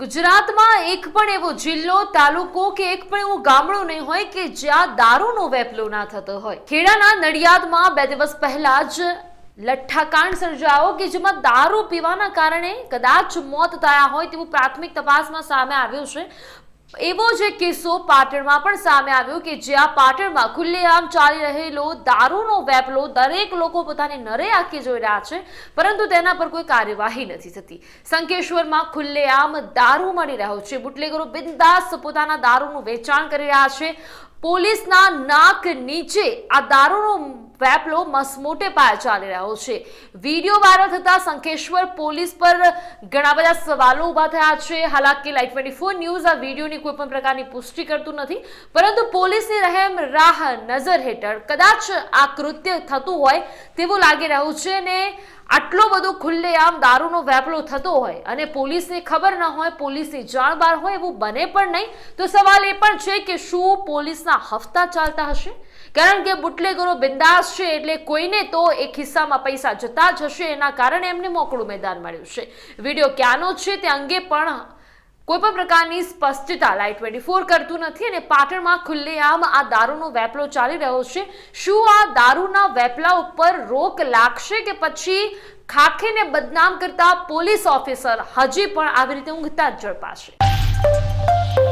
ગુજરાતમાં એક પણ એવો જિલ્લો, તાલુકો કે એક પણ એવું ગામડું નહીં હોય કે જ્યાં દારૂનો વેપલો ના થતો હોય. ખેડાના નડિયાદમાં બે દિવસ પહેલા જ લઠ્ઠાકાંડ સર્જાયો કે જેમાં દારૂ પીવાના કારણે કદાચ મોત થયા હોય તેવું પ્રાથમિક તપાસમાં સામે આવ્યું છે. એવો જ કિસ્સો પાટણમાં પણ સામે આવ્યો કે જ્યાં પાટણમાં ખુલ્લેઆમ ચાલી રહેલો દારૂનો વેપલો દરેક લોકો પોતાની નરે આંખે જોઈ રહ્યા છે, પરંતુ તેના પર કોઈ કાર્યવાહી નથી થતી. સંકેશ્વરમાં ખુલ્લેઆમ દારૂ મળી રહ્યો છે. બુટલેગરો બિંદાસ પોતાના દારૂનું વેચાણ કરી રહ્યા છે. પોલીસના નાક નીચે આ દારૂનો વેપલો મસમોટે પાયે ચાલી રહ્યો છે. વીડિયો વાયરલ થતા સંકેશ્વર પોલીસ પર ઘણા બધા સવાલો ઊભા થયા છે. હાલાકી લાઈટ ટ્વેન્ટી ફોર ન્યૂઝ આ વિડીયોની કોઈ પણ પ્રકારની પુષ્ટિ કરતું નથી. પરંતુ પોલીસની રહેમ રાહ નજર હેઠળ કદાચ આ કૃત્ય થતું હોય તેવું લાગી રહ્યું છે ને આટલો બધો ખુલ્લેઆમ દારૂનો વેપલો થતો હોય અને પોલીસને ખબર ન હોય, પોલીસની જાણ બહાર હોય એવું બને પણ નહીં, તો સવાલ એ પણ છે કે શું પોલીસના હફતા ચાલતા હશે? કારણ કે બુટલેગરો બિંદાસ છે એટલે કોઈને તો એ ખિસ્સામાં પૈસા જતા જ હશે, એના કારણે એમને મોકળું મેદાન મળ્યું છે. વીડિયો ક્યાંનો છે તે અંગે પણ કોઈ પણ પ્રકારની સ્પષ્ટતા લાઈટ ટ્વેન્ટી ફોર કરતું નથી અને પાટણમાં ખુલ્લેઆમ આ દારૂનો વેપલો ચાલી રહ્યો છે. શું આ દારૂના વેપલા ઉપર રોક લાગશે કે પછી ખાખીને બદનામ કરતા પોલીસ ઓફિસર હજી પણ આવી રીતે ઊંઘતા જ ઝડપાશે?